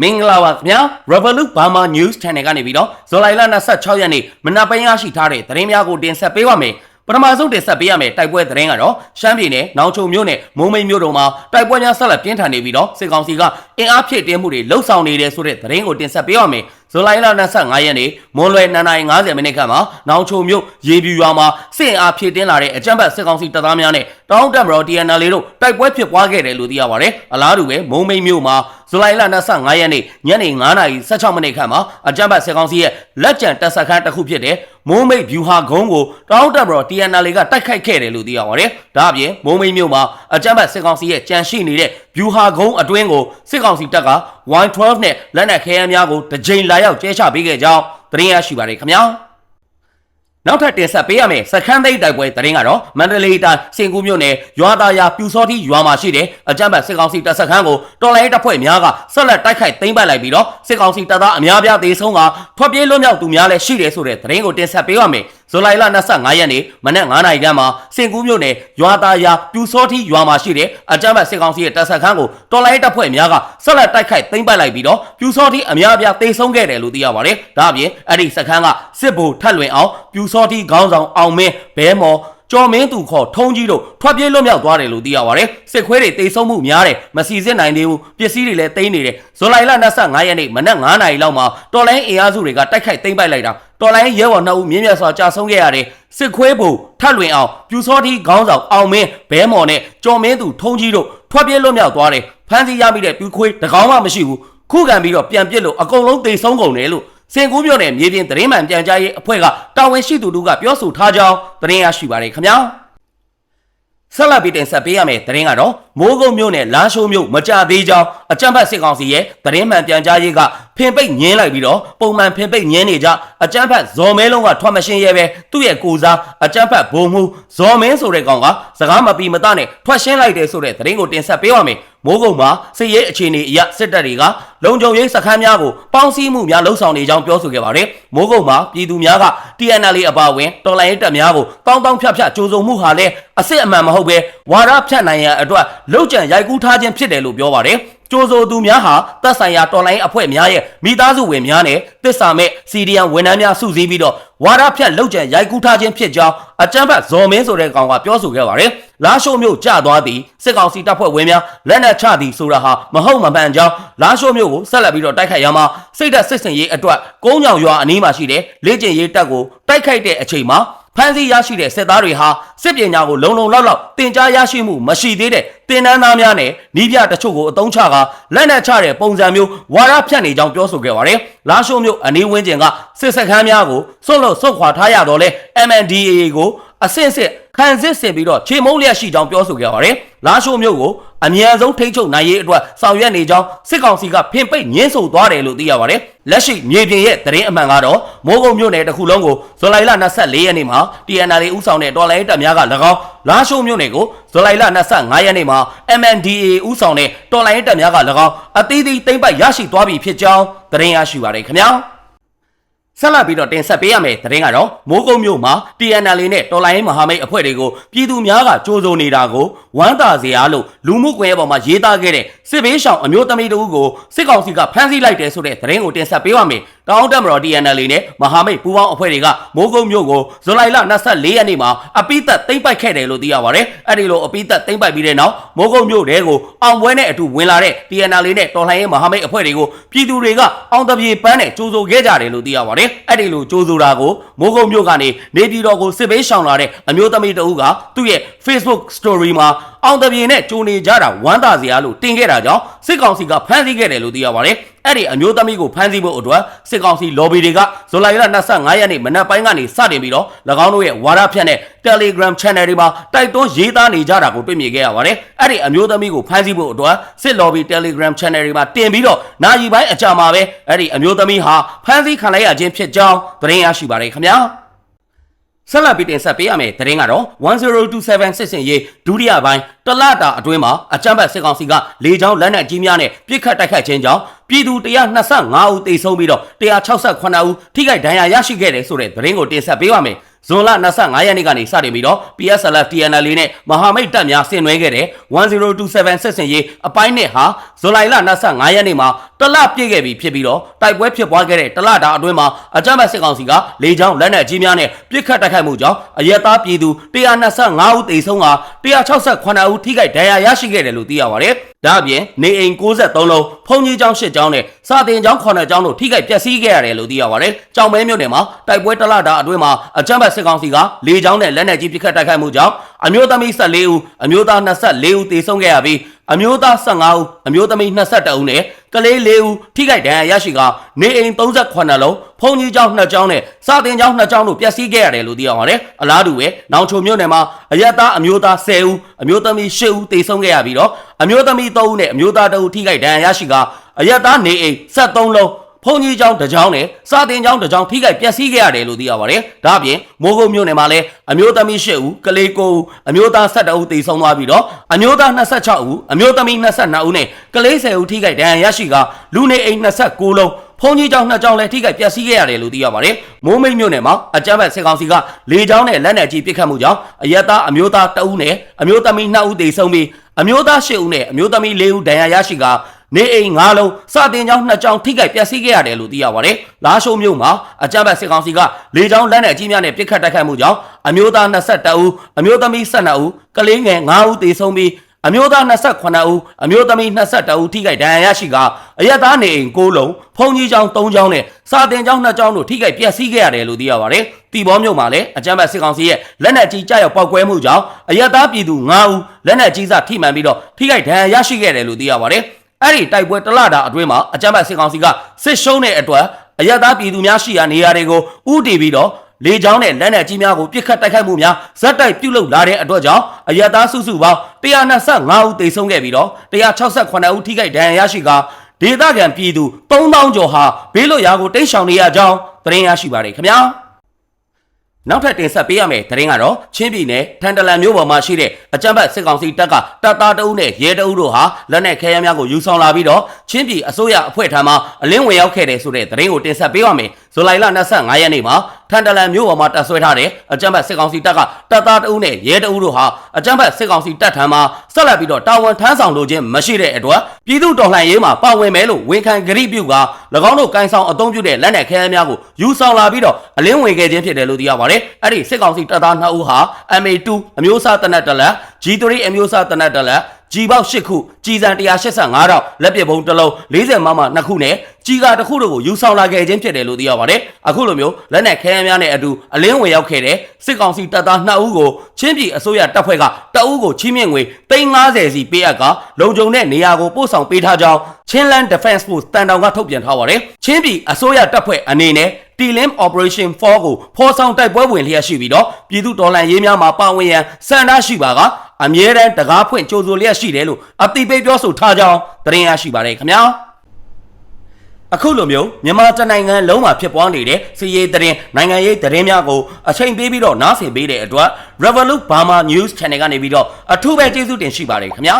မင်္ဂလာပါခင်ဗျာ Revolut Burma News Channel ကနေပြီးတော့ဇူလိုင်လ26ရက်နေ့မနက်ပိုင်းရရှိထားတဲ့သတင်းများကိုတင်ဆက်ပေးပါမယ်ပထမဆုံးတင်ဆက်ပေးရမယ့်တိုက်ပွဲသတင်းကတော့ရှမ်းပြည်နယ်နောင်ချုံမြို့နယ်မုံမိတ်မြို့တို့မှာတိုက်ပွဲများဆက်လက်ပြင်းထန်နေပြီးတော့စစ်ကောင်စီကအင်အားဖြည့်တင်းမှုတွေလှုပ်ဆောင်နေတယ်ဆိုတဲ့သတင်းကိုတင်ဆက်ပေးရမယ် ဇူလိုင်လ25ရက်နေ့မွန်လွယ်9:50မိနစ်ခန့်မှာနောင်ချုံမြို့ရေပြူရွာမှာစစ်အင်အားဖြည့်တင်းလာတဲ့အကြမ်းဖက်စစ်ကောင်စီတပ်သားများနဲ့တောင်းတက်မတော် TNL တို့တိုက်ပွဲဖြစ်ပွားခဲ့တယ်လို့သိရပါတယ်အလားတူပဲမုံမိတ်မြို့မှာဇူလိုင်လ25ရက်နေ့ညနေ9:16မိနစ်ခန့်မှာအကြမ်းဖက်စစ်ကောင်စီရဲ့လက်ကျန်တပ်စခန်းတစ်ခုဖြစ်တဲ့မုံမိတ်ဗျူဟာကုန်းကိုတောင်းတက်မတော် TNL ကတိုက်ခိုက်ခဲ့တယ်လို့သိရပါတယ်ဒါအပြင်မုံမိတ်မြို့မှာအကြမ်းဖက်စစ်ကောင်စီရဲ့ကြံရှိနေတဲ့ဗျူဟာကုန်းအတွင်းကိုစစ်ကောင်စီတပ်က Y12 နဲ့လက်နက်ခဲယမ်းများကိုတစ်ကြိမ်လာရောက်ကျဲချပေးခဲ့ကြောင်းသတင်းရရှိပါတယ်ခင်ဗျာနောက်ထပ်တင်ဆက်ပေးရမယ့်စခန်းသိမ်းတိုက်ပွဲသတင်းကတော့မန္တလေးတိုင်းစင်ကူးမြို့နယ်ရွာသားယာပြူစောတိရွာမှာရှိတဲ့အကြမ်းဖက်စစ်ကောင်စီတပ်စခန်းကိုတော်လိုင်းတပ်ဖွဲ့များကဆက်လက်တိုက်ခိုက်သိမ်းပိုက်လိုက်ပြီးတော့စစ်ကောင်စီတပ်သားအများပြားသေဆုံးကထွက်ပြေးလွတ်မြောက်သူများလည်းရှိတယ်ဆိုတဲ့သတင်းကိုတင်ဆက်ပေးရမယ် ဇူလိုင်လ25ရက်နေ့မနက်9:00နာရီခန့်မှာစင်ကူးမြို့နယ်ရွာသားယာပြူစောတိရွာမှာရှိတဲ့အကြမ်းဖက်စစ်ကောင်စီရဲ့တပ်စခန်းကိုတော်လိုင်းတပ်ဖွဲ့များကဆက်လက်တိုက်ခိုက်သိမ်းပိုက်လိုက်ပြီးတော့ပြူစောတိအများပြားသေဆုံးခဲ့တယ်လို့သိရပါတယ်ဒါအပြင်အဲ့ဒီစခန်းကစစ်ဗိုလ်ထက်လွင်အောင်ပြူစောတိခေါင်းဆောင်အောင်မင်းဘဲမော်ကျော်မင်းသူခေါ်ထုံးကြီးတို့ထွက်ပြေးလွတ်မြောက်သွားတယ်လို့သိရပါတယ်စစ်ခွေးတွေတိတ်ဆုံးမှုများတယ်မစီစစ်နိုင်သေးဘူးပစ္စည်းတွေလည်းတိမ့်နေတယ်ဇူလိုင်လ25ရက်နေ့မနက်9:00နာရီလောက်မှာတော်လိုင်းအင်အားစုတွေကတိုက်ခိုက်သိမ်းပိုက်လိုက်တာ တော်လိုင်းရဲဘော်နှစ်ဦးမြင်းမြတ်စွာကြာဆုံးခဲ့ရတယ်စစ်ခွေးဘုံထတ်လွင်အောင်ပြူစောတိခေါင်းဆောင်အောင်မင်းဘဲမော်နဲ့ကျော်မင်းသူထုံးကြီးတို့ထွက်ပြေးလွတ်မြောက်သွားတယ်ဖမ်းဆီးရမိတဲ့ပြူခွေးတကောင်မှမရှိဘူးခုခံပြီးတော့ပြန်ပစ်လို့အကုန်လုံးတိတ်ဆုံးကုန်တယ်လို့စင်ကူးမြို့နယ်မြေပြင်သတင်းမှန်ပြန်ကြားရေးအဖွဲ့ကတာဝန်ရှိသူတို့ကပြောဆိုထားကြောင်းသတင်းရရှိပါတယ်ခင်ဗျာ ဆက်လက်ပြီးတင်ဆက်ပေးရမယ့်သတင်းကတော့မိုးကုတ်မြို့နယ်လာရှိုးမြို့မကြသေးကြောင်းအကြံဖတ်စစ်ကောင်စီရဲ့သတင်းမှန်ပြန်ကြားရေးကဖင်ပိတ်ညင်းလိုက်ပြီးတော့ပုံမှန်ဖင်ပိတ်ညင်းနေကြအကြံဖတ်ဇော်မဲလုံးကထွက်မရှင်းရဲပဲသူ့ရဲ့ကိုစားအကြံဖတ်ဘုံမှုဇော်မင်းဆိုတဲ့ကောင်ကစကားမပီမတနဲ့ထွက်ရှင်းလိုက်တယ်ဆိုတဲ့သတင်းကိုတင်ဆက်ပေးပါမယ် မိုးကုတ်မှာစစ်ရေးအခြေအနေအရစစ်တပ်တွေကလုံခြုံရေးစခန်းများကိုပေါင်းစည်းမှုများလှုံ့ဆော်နေကြောင်းပြောဆိုခဲ့ပါတယ်။မိုးကုတ်မှာပြည်သူများက TNL အပါအဝင်တော်လိုင်းရေးတပ်များကိုတောင်းတောင်းဖြတ်ဖြတ်ကြိုးစုံမှုဟာလည်းအစစ်အမှန်မဟုတ်ပဲဝါဒဖြတ်နိုင်ရန်အတွက်လှုပ်ကြံရိုက်ကူးထားခြင်းဖြစ်တယ်လို့ပြောပါတယ်။ ကြိုးဆိုသူများဟာတပ်ဆိုင်ရာတော်လိုင်းအဖွဲ့များရဲ့မိသားစုဝင်များနဲ့တစ္ဆာမဲ့စီဒီယန်ဝန်ထမ်းများစုစည်းပြီးတော့ဝါဒဖြတ်လှုပ်ကြံရိုက်ကူးထားခြင်းဖြစ်ကြောင်းအကြမ်းဖက်ဇော်မင်းဆိုတဲ့ကောင်ကပြောဆိုခဲ့ပါတယ်။လာရှိုးမြို့ကျသွားသည်စစ်ကောင်စီတပ်ဖွဲ့ဝင်များလက်နက်ချသည်ဆိုတာဟာမဟုတ်မမှန်ကြောင်းလာရှိုးမြို့ကိုဆက်လက်ပြီးတော့တိုက်ခိုက်ရမှာစိတ်သက်စစ်စင်ရေးအတွက်ကုန်းညောင်ရွာအနီးမှာရှိတဲ့လေ့ကျင့်ရေးတပ်ကိုတိုက်ခိုက်တဲ့အချိန်မှာ ဖမ်းဆီးရရှိတဲ့စစ်သားတွေဟာစစ်ပညာကိုလုံလုံလောက်လောက်တင် जा ရရှိမှုမရှိသေးတဲ့တင်နန်းသားများနဲ့နီးပြတချို့ကိုအတုံးချကလက်နက်ချတဲ့ပုံစံမျိုးဝါဒဖြန့်နေကြောင်းပြောဆိုခဲ့ပါတယ်။လာရှိုးမြို့အနီးဝန်းကျင်ကစစ်စခန်းများကိုစွန့်လွတ်ဆုတ်ခွာထားရတော့လဲ MNDAA ကို အဆင့်စစ်ခံစစ်ဆင်ပြီးတော့ခြေမုံလျက်ရှိကြောင်းပြောဆိုခဲ့ပါတယ်။လာရှိုးမြို့ကိုအမြန်ဆုံးထိန်းချုပ်နိုင်ရေးအတွက်ဆောင်ရွက်နေကြောင်းစစ်ကောင်စီကဖင်ပိတ်ညှင်းဆိုသွားတယ်လို့သိရပါတယ်။လက်ရှိမြေပြင်ရဲ့သတင်းအမှန်ကတော့မိုးကုံမြို့နယ်တစ်ခုလုံးကိုဇူလိုင်လ24ရက်နေ့မှာ TNL ဦးဆောင်တဲ့တော်လိုင်းတပ်များက၎င်းလာရှိုးမြို့နယ်ကိုဇူလိုင်လ25ရက်နေ့မှာ MNDAA ဦးဆောင်တဲ့တော်လိုင်းတပ်များက၎င်းအသီးသီးသိမ့်ပိုက်ရရှိသွားပြီဖြစ်ကြောင်းသတင်းရရှိပါတယ်ခင်ဗျာ။ ဆက်လက်ပြီးတော့တင်ဆက်ပေးရမယ့်သတင်းကတော့မိုးကုတ်မြို့မှာ TNL နဲ့တော်လိုင်းမဟာမိတ်အဖွဲ့တွေကိုပြည်သူများကကြိုးစုံနေတာကိုဝမ်းသာစရာလို့လူမှုကွန်ရက်ပေါ်မှာရေးသားခဲ့တဲ့စစ်ဘေးရှောင်အမျိုးသမီးတို့ကိုစစ်ကောင်စီကဖမ်းဆီးလိုက်တယ်ဆိုတဲ့သတင်းကိုတင်ဆက်ပေးပါမယ်။တောင်းတမတော် TNL နဲ့မဟာမိတ်ပူးပေါင်းအဖွဲ့တွေကမိုးကုတ်မြို့ကိုဇူလိုင်လ24ရက်နေ့မှာအပိသက်သိမ့်ပိုက်ခဲ့တယ်လို့သိရပါတယ်။အဲဒီလိုအပိသက်သိမ့်ပိုက်ပြီးတဲ့နောက်မိုးကုတ်မြို့တဲကိုအောင်ပွဲနဲ့အတူဝင်လာတဲ့ TNL နဲ့တော်လှန်ရေးမဟာမိတ်အဖွဲ့တွေကိုပြည်သူတွေကအောင်တပြေပန်းနဲ့ကြိုးစုံခဲ့ကြတယ်လို့သိရပါတယ်။အဲ့ဒီလိုကြိုးဆိုတာကိုမိုးကုတ်မြို့ကနေနေပြည်တော်ကိုစစ်ဘေးရှောင်လာတဲ့အမျိုးသမီးတဦးကသူ့ရဲ့ Facebook story မှာအောင်တပြေနဲ့ကြိုနေကြတာဝမ်းသာစရာလို့တင်ခဲ့တာကြောင့်စစ်ကောင်စီကဖမ်းဆီးခဲ့တယ်လို့သိရပါတယ်။ အဲ့ဒီအမျိုးသမီးကိုဖမ်းဆီးဖို့အတွက်စစ်ကောင်စီ lobby တွေကဇူလိုင်လ25ရက်နေ့မနက်ပိုင်းကနေစတင်ပြီးတော့၎င်းတို့ရဲ့ဝါဒဖြန့်တဲ့ Telegram channel တွေမှာတိုက်တွန်းရေးသားနေကြတာကိုတွေ့မြင်ခဲ့ရပါတယ်။အဲ့ဒီအမျိုးသမီးကိုဖမ်းဆီးဖို့အတွက်စစ် lobby Telegram channel တွေမှာတင်ပြီးတော့နာရီပိုင်းအကြာမှာပဲအဲ့ဒီအမျိုးသမီးဟာဖမ်းဆီးခံလိုက်ရခြင်းဖြစ်ကြောင်းသတင်းရရှိပါတယ်ခင်ဗျာ။ ဆက်လက်ပြီးတင်ဆက်ပေးရမယ့်သတင်းကတော့1027စစ်စင်ရေးဒုတိယပိုင်းတလတာအတွင်းမှာအကြမ်းဖက်စစ်ကောင်စီကလေကြောင်းလက်နက်ကြီးများနဲ့ပြစ်ခတ်တိုက်ခိုက်ခြင်းကြောင့်ပြည်သူ125ဦးသေဆုံးပြီးတော့168ဦးထိခိုက်ဒဏ်ရာရရှိခဲ့တယ်ဆိုတဲ့သတင်းကိုတင်ဆက်ပေးပါမယ်။ဇွန်လ25ရက်နေ့ကနေစတင်ပြီးတော့ PSLF TNL နဲ့မဟာမိတ်တပ်များဆင်နွှဲခဲ့တဲ့1027စစ်စင်ရေးအပိုင်းနဲ့ဟာဇူလိုင်လ25ရက်နေ့မှာ တတလပြည့်ခဲ့ပြီဖြစ်ပြီးတော့တိုက်ပွဲဖြစ်ပွားခဲ့တဲ့တလတာအတွင်းမှာအကြမ်းဖက်စစ်ကောင်စီကလေကြောင်းလက်နက်ကြီးများနဲ့ပစ်ခတ်တိုက်ခိုက်မှုကြောင့်အရက်သားပြည်သူ125ဦးသေဆုံးက168ဦးထိခိုက်ဒဏ်ရာရရှိခဲ့တယ်လို့သိရပါတယ်။ဒါ့အပြင်နေအိမ်63လုံးဖုန်ကြီးကျောင်း8ကျောင်းနဲ့စာတင်ကျောင်း9ကျောင်းတို့ထိခိုက်ပျက်စီးခဲ့ရတယ်လို့သိရပါတယ်။ကြောင်မဲမြို့နယ်မှာတိုက်ပွဲတလတာအတွင်းမှာအကြမ်းဖက်စစ်ကောင်စီကလေကြောင်းနဲ့လက်နက်ကြီးပစ်ခတ်တိုက်ခိုက်မှုကြောင့်အမျိုးသမီး14ဦးအမျိုးသား24ဦးသေဆုံးခဲ့ရပြီးအမျိုးသား15ဦးအမျိုးသမီး22ဦးနဲ့ ကလေး4ဦးထိခိုက်ဒဏ်ရာရရှိကနေအိမ်38လုံးဖုန်ကြီးကျောင်း2ကျောင်းနဲ့စာတင်ကျောင်း2ကျောင်းတို့ပျက်စီးခဲ့ရတယ်လို့သိရပါတယ်။အလားတူပဲနောင်ချုံမြို့နယ်မှာအရက်သားအမျိုးသား10ဦးအမျိုးသမီး10ဦးသေဆုံးခဲ့ရပြီးတော့အမျိုးသမီး3ဦးနဲ့အမျိုးသား2ဦးထိခိုက်ဒဏ်ရာရရှိကအရက်သားနေအိမ်73လုံး ဖုန်ကြီးကျောင်းတစ်ကျောင်းနဲ့စာတင်ကျောင်းတစ်ကျောင်းထိခိုက်ပျက်စီးခဲ့ရတယ်လို့သိရပါတယ်။ဒါ့အပြင်မိုးကုတ်မြို့နယ်မှာလည်းအမျိုးသမီး၈ဦးကလေး9ဦးအမျိုးသား12ဦးသေဆုံးသွားပြီးတော့အမျိုးသား26ဦးအမျိုးသမီး22ဦးနဲ့ကလေး10ဦးထိခိုက်ဒဏ်ရာရရှိကလူနေအိမ်29လုံးဖုန်ကြီးကျောင်းနှစ်ကျောင်းလည်းထိခိုက်ပျက်စီးခဲ့ရတယ်လို့သိရပါတယ်။မိုးမိတ်မြို့နယ်မှာအကြမ်းဖက်စစ်ကောင်စီကလေကြောင်းနဲ့လက်နက်ကြီးပစ်ခတ်မှုကြောင့်အရက်သားအမျိုးသား2ဦးနဲ့အမျိုးသမီး2ဦးသေဆုံးပြီးအမျိုးသား10ဦးနဲ့အမျိုးသမီး4ဦးဒဏ်ရာရရှိက နေအိမ်၅လုံးစတင်ကျောင်းနှစ်ကျောင်းထိခိုက်ပျက်စီးခဲ့ရတယ်လို့သိရပါတယ်။လာရှိုးမြို့မှာအကြမ်းဖက်စစ်ကောင်စီကလေကြောင်းလက်နက်ကြီးများနဲ့ပစ်ခတ်တိုက်ခိုက်မှုကြောင့်အမျိုးသား22ဦးအမျိုးသမီး12ဦးကလေးငယ်9ဦးသေဆုံးပြီးအမျိုးသား28ဦးအမျိုးသမီး22ဦးထိခိုက်ဒဏ်ရာရရှိကအရက်သားနေအိမ်9လုံးဖုန်ကြီးကျောင်း3ကျောင်းနဲ့စာတင်ကျောင်း2ကျောင်းတို့ထိခိုက်ပျက်စီးခဲ့ရတယ်လို့သိရပါတယ်။တီဘောမြို့မှာလည်းအကြမ်းဖက်စစ်ကောင်စီရဲ့လက်နက်ကြီးကြားရောက်ပောက်ကွဲမှုကြောင့်အရက်သားပြည်သူ9ဦးလက်နက်ကြီးစထိမှန်ပြီးတော့ထိခိုက်ဒဏ်ရာရရှိခဲ့တယ်လို့သိရပါတယ်။ အဲ့ဒီတိုက်ပွဲတလတာအတွင်းမှာအကြမ်းဖက်စစ်ကောင်စီကစစ်ရှုံးတဲ့အတွက်အရက်သားပြည်သူများရှိရာနေရာတွေကိုဥတီပြီးတော့လေကြောင်းနဲ့လက်နက်ကြီးများကိုပစ်ခတ်တိုက်ခိုက်မှုများဇက်တိုက်ပြုတ်လုလာတဲ့အတွက်ကြောင့်အရက်သားစုစုပေါင်း125ဦးသေဆုံးခဲ့ပြီးတော့168ဦးထိခိုက်ဒဏ်ရာရရှိကာဒေသခံပြည်သူ3000ကျော်ဟာဘေးလွတ်ရာကိုတိတ်ရှောင်နေရကြောင်းသတင်းရရှိပါတယ်ခင်ဗျာ နောက်ထပ်တင်ဆက်ပေးရမယ့်သတင်းကတော့ချင်းပြည်နယ်ထန်တလန်မြို့ပေါ်မှာရှိတဲ့အကြမ်းဖက်စစ်ကောင်စီတပ်ကတပ်သားတအုပ်နဲ့ရဲတအုပ်တို့ဟာလက်နက်ခဲယမ်းများကိုယူဆောင်လာပြီးတော့ချင်းပြည်အစိုးရအဖွဲ့ထံမှအလင်းဝင်ရောက်ခဲ့တယ်ဆိုတဲ့သတင်းကိုတင်ဆက်ပေးပါမယ်။ ဇူလိုင်လ25ရက်နေ့မှာထန်တလန်မြို့ပေါ်မှာတပ်ဆွဲထားတဲ့အကြမ်းဖက်စစ်ကောင်စီတပ်ကတပ်သားတအုပ်နဲ့ရဲတအုပ်တို့ဟာအကြမ်းဖက်စစ်ကောင်စီတပ်ထံမှဆက်လက်ပြီးတော့တာဝန်ထမ်းဆောင်လိုခြင်းမရှိတဲ့အတွက်ပြည်သူတော်လှန်ရေးမှာပါဝင်မယ်လို့ဝန်ခံကြိပြုက၎င်းတို့ကန်ဆောင်အုံပြုတဲ့လက်နက်ခဲယမ်းများကိုယူဆောင်လာပြီးတော့အလင်းဝင်ခဲ့ခြင်းဖြစ်တယ်လို့သိရပါတယ်။အဲ့ဒီစစ်ကောင်စီတပ်သား2ဦးဟာ MA2 အမျိုးအစားတနက်တလက် G3 အမျိုးအစားတနက်တလက် ကြီးပေါက်8ခုကြီးစံ185တောက်လက်ပစ်ဘုံတစ်လုံး40မမ2ခုနဲ့ကြီးကာတစ်ခုတို့ကိုယူဆောင်လာခဲ့ခြင်းဖြစ်တယ်လို့သိရပါတယ်အခုလိုမျိုးလက်နက်ခဲယမ်းများနဲ့အတူအလင်းဝင်ရောက်ခဲ့တဲ့စစ်ကောင်စီတပ်သား2ဦးကိုချင်းပြည်အစိုးရတပ်ဖွဲ့ကတအုပ်ကိုချင်းမြင့်ငွေ350စီပေးအပ်ကလုံခြုံတဲ့နေရာကိုပို့ဆောင်ပေးထားကြောင်းချင်း Land Defense Force တန်တောင်ကထုတ်ပြန်ထားပါတယ်ချင်းပြည်အစိုးရတပ်ဖွဲ့အနေနဲ့ T-Lim Operation 4ကိုဖော်ဆောင်တိုက်ပွဲဝင်လျက်ရှိပြီးတော့ပြည်သူတော်လှန်ရေးများမှာပါဝင်ရန်စံနှရှိပါက အမြဲတမ်းတကားဖွင့်ကြိုးဆိုလျက်ရှိတယ်လို့အတိပေးပြောဆိုထားကြောင်းသတင်းရရှိပါတယ်ခင်ဗျာအခုလိုမျိုးမြန်မာတနိုင်ငံလုံးမှာဖြစ်ပွားနေတဲ့စီးရေးသတင်းနိုင်ငံရေးသတင်းများကိုအချိန်ပေးပြီးတော့နားဆင်ပေးတဲ့အတွက် Revolut Burma News Channel ကနေပြီးတော့အထူးပဲကျေးဇူးတင်ရှိပါတယ်ခင်ဗျာ